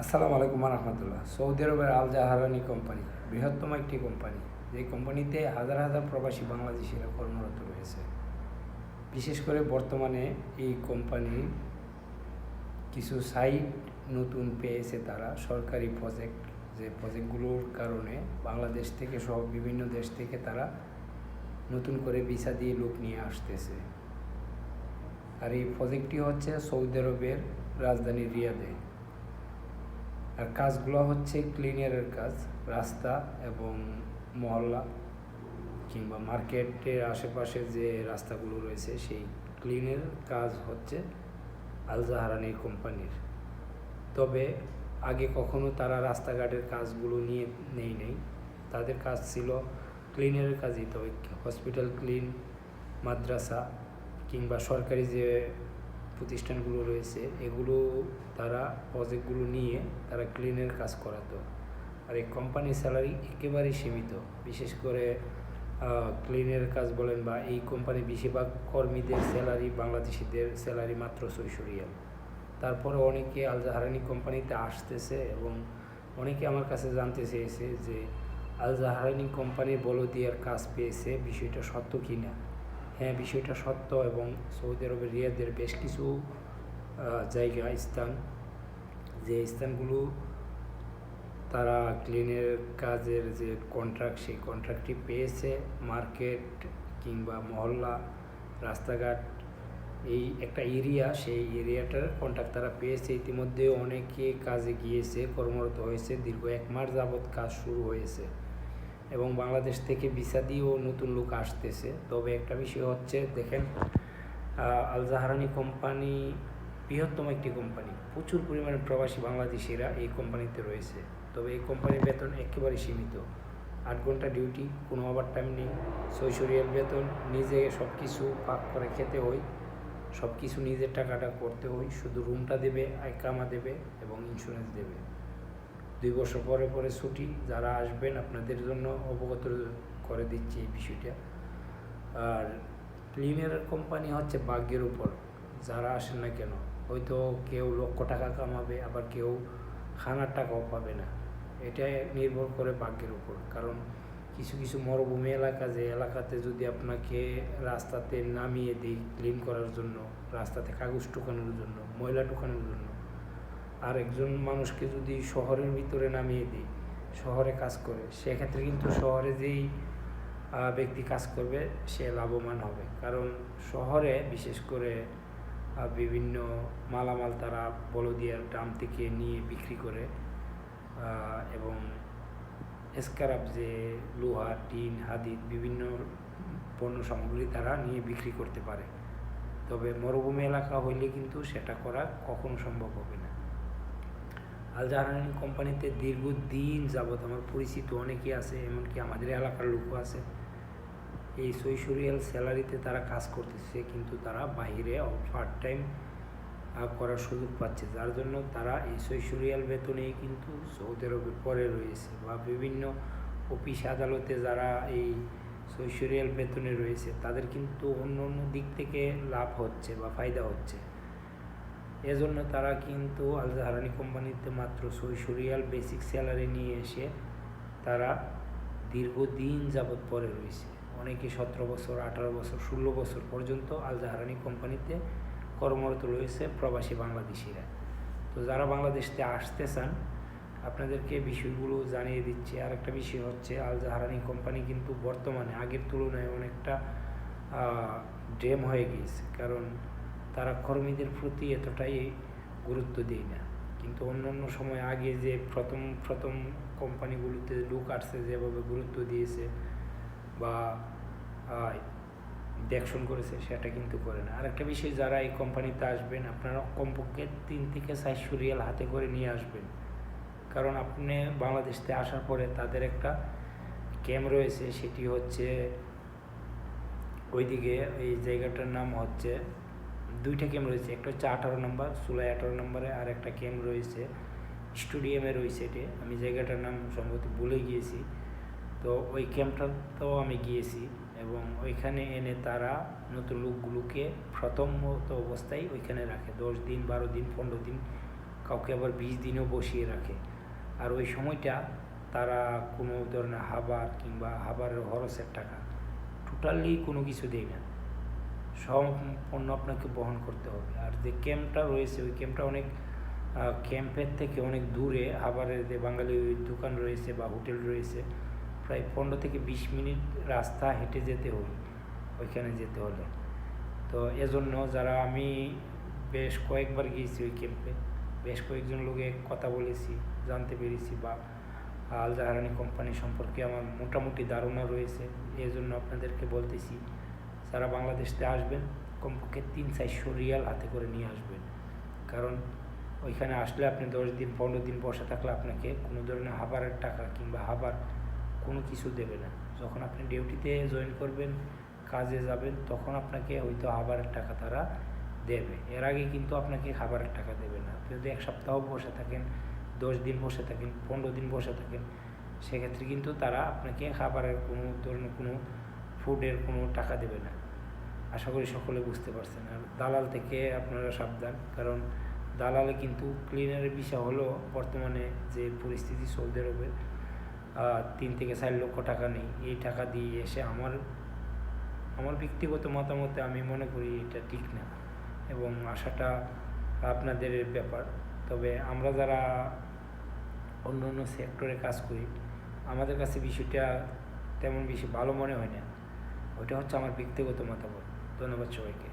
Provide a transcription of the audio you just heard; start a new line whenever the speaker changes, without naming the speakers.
আসসালামু আলাইকুম রহমতুল্লাহ সৌদি আরবের আল জাহারানি কোম্পানি, বৃহত্তম একটি কোম্পানি, যে কোম্পানিতে হাজার হাজার প্রবাসী বাংলাদেশিরা কর্মরত রয়েছে। বিশেষ করে বর্তমানে এই কোম্পানি কিছু সাইট নতুন পেয়েছে তারা, সরকারি প্রজেক্ট, যে প্রজেক্টগুলোর কারণে বাংলাদেশ থেকে সহ বিভিন্ন দেশ থেকে তারা নতুন করে ভিসা দিয়ে লোক নিয়ে আসতেছে। আর এই প্রজেক্টটি হচ্ছে সৌদি আরবের রাজধানী রিয়াদে। আর কাজগুলো হচ্ছে ক্লিনারের কাজ, রাস্তা এবং মহল্লা কিংবা মার্কেটের আশেপাশে যে রাস্তাগুলো রয়েছে, সেই ক্লিনের কাজ হচ্ছে আল জাহারানি কোম্পানির। তবে আগে কখনো তারা রাস্তাঘাটের কাজগুলো নিয়ে নেই নেই। তাদের কাজ ছিল ক্লিনের কাজই, তবে হসপিটাল ক্লিন মাদ্রাসা কিংবা সরকারি যে প্রতিষ্ঠানগুলো রয়েছে, এগুলো তারা প্রজেক্টগুলো নিয়ে তারা ক্লিনের কাজ করাতো। আর এই কোম্পানির স্যালারি একেবারেই সীমিত। বিশেষ করে ক্লিনের কাজ বলেন বা এই কোম্পানির বেশিরভাগ কর্মীদের স্যালারি বাংলাদেশিদের স্যালারি মাত্র ছয়শো তারপরে অনেকে আল জাহারানি কোম্পানিতে আসতেছে এবং অনেকে আমার কাছে জানতে চেয়েছে যে আল জাহারানি কোম্পানি বলদিয়ার কাজ পেয়েছে, বিষয়টা সত্য কি না হ্যাঁ বিষয়টা সত্য এবং সৌদি আরবের রিয়াদের বেশ কিছু জায়গা, স্থান। যে স্থানগুলো তারা ক্লিনের কাজের যে কন্ট্রাক্ট সেই কন্ট্রাক্টটি পেয়েছে। মার্কেট কিংবা মহল্লা, রাস্তাঘাট, এই একটা এরিয়া সেই এরিয়াটার কন্ট্রাক্ট তারা পেয়েছে। ইতিমধ্যে অনেকে কাজে গিয়েছে, কর্মরত হয়েছে। দীর্ঘ এক মাস যাবৎ কাজ শুরু হয়েছে। এবং বাংলাদেশ থেকে ভিসা দিয়েও নতুন লোক আসতেছে। তবে একটা বিষয় হচ্ছে দেখেন আহ, আল জাহারানি কোম্পানি বৃহত্তম একটি কোম্পানি। প্রচুর পরিমাণে প্রবাসী বাংলাদেশিরা এই কোম্পানিতে রয়েছে। তবে এই কোম্পানির বেতন একেবারে সীমিত। আট ঘণ্টা ডিউটি কোনো ওভার টাইম নেই। শৈশরিয়াল বেতন নিজে সব কিছু পাক করে খেতে হয়। সব কিছু নিজের টাকাটা করতে হয়। শুধু রুমটা দেবে কামা দেবে এবং ইন্স্যুরেন্স দেবে। দুই বছর পরে পরে ছুটি, যারা আসবেন আপনাদের জন্য অবগত করে দিচ্ছি এই বিষয়টা। আর ক্লিনের কোম্পানি হচ্ছে ভাগ্যের উপর, যারা আসেন না কেন, হয়তো কেউ লক্ষ টাকা কামাবে, আবার কেউ খানার টাকাও পাবে না। এটা নির্ভর করে ভাগ্যের উপর, কারণ কিছু কিছু মরুভূমি এলাকা, যে এলাকাতে যদি আপনাকে রাস্তাতে নামিয়ে দিই ক্লিন করার জন্য, রাস্তাতে কাগজ টুকানোর জন্য, ময়লা টুকানোর জন্য আর একজন মানুষকে যদি শহরের ভিতরে নামিয়ে দিই, শহরে কাজ করে, সেক্ষেত্রে কিন্তু শহরে যেই ব্যক্তি কাজ করবে, সে লাভবান হবে। কারণ শহরে বিশেষ করে বিভিন্ন মালামাল তারা বলদিয়ার ড্রাম থেকে নিয়ে বিক্রি করে এবং স্ক্রাব যে লোহা, টিন, হাদিদ, বিভিন্ন পণ্য সামগ্রী তারা নিয়ে বিক্রি করতে পারে। তবে মরুভূমি এলাকা হইলে কিন্তু সেটা করা কখনো সম্ভব হবে না। জাহারানি কোম্পানিতে দীর্ঘদিন যাবৎ আমার পরিচিত অনেকেই আছে, এমনকি আমাদের এলাকার লোকও আছে। এই শৈশরিয়াল স্যালারিতে তারা কাজ করতেছে, কিন্তু তারা বাইরে পার্ট টাইম করার সুযোগ পাচ্ছে। যার জন্য তারা এই শৈশরিয়াল বেতনেই কিন্তু সৌদি আরবে পরে রয়েছে বা বিভিন্ন অফিস আদালতে যারা এই শৈশরিয়াল বেতনে রয়েছে, তাদের কিন্তু অন্য অন্য দিক থেকে লাভ হচ্ছে বা ফায়দা হচ্ছে। এজন্য তারা কিন্তু আল জাহারানি কোম্পানিতে মাত্র শৈশরিয়াল বেসিক স্যালারি নিয়ে এসে তারা দীর্ঘদিন যাবৎ পরে রয়েছে। অনেকে সতেরো বছর, আঠারো বছর, ষোলো বছর পর্যন্ত আল জাহারানি কোম্পানিতে কর্মরত রয়েছে প্রবাসী বাংলাদেশিরা। তো যারা বাংলাদেশতে আসতে চান, আপনাদেরকে বিষয়গুলো জানিয়ে দিচ্ছে। আর একটা বিষয় হচ্ছে, আল জাহারানি কোম্পানি কিন্তু বর্তমানে আগের তুলনায় অনেকটা ড্রেম হয়ে গিয়েছে। কারণ তারা কর্মীদের প্রতি এতটাই গুরুত্ব দেয় না। কিন্তু অন্য অন্য সময় আগে যে প্রথম প্রথম কোম্পানিগুলোতে লোক আসছে যেভাবে গুরুত্ব দিয়েছে বা দেখশন করেছে, সেটা কিন্তু করে না। আরেকটা বিষয়, যারা এই কোম্পানিতে আসবেন, আপনারা কমপক্ষে তিন থেকে চারশো রিয়াল হাতে করে নিয়ে আসবেন। কারণ আপনি বাংলাদেশতে আসার পরে তাদের একটা ক্যাম্প রয়েছে, সেটি হচ্ছে ওইদিকে, এই জায়গাটার নাম হচ্ছে দুইটা ক্যাম্প রয়েছে, একটা হচ্ছে আঠারো নম্বর জুলাই আঠারো নম্বরে আর একটা ক্যাম্প রয়েছে স্টেডিয়ামে রয়েছে এটি। আমি জায়গাটার নাম সম্ভবত ভুলে গিয়েছি। তো ওই ক্যাম্পটাতেও আমি গিয়েছি এবং ওইখানে এনে তারা নতুন লোকগুলোকে প্রথমত অবস্থায় ওইখানে রাখে। দশ দিন, বারো দিন, পনেরো দিন, কাউকে আবার বিশ দিনও বসিয়ে রাখে। আর ওই সময়টা তারা কোনো ধরনের হাবার কিংবা হাবারের খরচের টাকা টোটালি কোনো কিছু দেয় না। সম্পূর্ণ আপনাকে বহন করতে হবে। আর যে ক্যাম্পটা রয়েছে, ওই ক্যাম্পটা অনেক ক্যাম্পের থেকে অনেক দূরে। আবারের যে বাঙালি দোকান রয়েছে বা হোটেল রয়েছে, প্রায় পনেরো থেকে বিশ মিনিট রাস্তা হেঁটে যেতে হবে, ওইখানে যেতে হলে। তো এজন্য যারা, আমি বেশ কয়েকবার গিয়েছি ওই ক্যাম্পে। বেশ কয়েকজন লোকে কথা বলেছি, জানতে পেরেছি বা আল জাহারানি কোম্পানি সম্পর্কে আমার মোটামুটি ধারণা রয়েছে। এই জন্য আপনাদেরকে বলতেছি যারা বাংলাদেশতে আসবেন, কমপক্ষে তিন চারশো রিয়াল হাতে করে নিয়ে আসবেন। কারণ ওইখানে আসলে আপনি দশ দিন, পনেরো দিন বসে থাকলে আপনাকে কোনো ধরনের হাবারের টাকা কিংবা হাবার কোনো কিছু দেবে না। যখন আপনি ডিউটিতে জয়েন করবেন, কাজে যাবেন, তখন আপনাকে হয়তো হাবারের টাকা তারা দেবে। এর আগে কিন্তু আপনাকে খাবারের টাকা দেবে না। আপনি যদি এক সপ্তাহ বসে থাকেন, দশ দিন বসে থাকেন, পনেরো দিন বসে থাকেন, সেক্ষেত্রে কিন্তু তারা আপনাকে খাবারের কোনো ধরনের কোনো ফুডের কোনো টাকা দেবে না। আশা করি সকলে বুঝতে পারছেন। আর দালাল থেকে আপনারা সাবধান, কারণ দালালে কিন্তু ক্লিনারের বিষয় হলো বর্তমানে যে পরিস্থিতি সৌদি আরবের তিন থেকে চার লক্ষ টাকা নেই। এই টাকা দিয়ে এসে আমার আমার ব্যক্তিগত মতামতে আমি মনে করি এটা ঠিক না। এবং আশাটা আপনাদের ব্যাপার। তবে আমরা যারা অন্য অন্য সেক্টরে কাজ করি, আমাদের কাছে বিষয়টা তেমন বেশি ভালো মনে হয় না। ওইটা হচ্ছে আমার ব্যক্তিগত মতামত। ধন্যবাদ সবাইকে।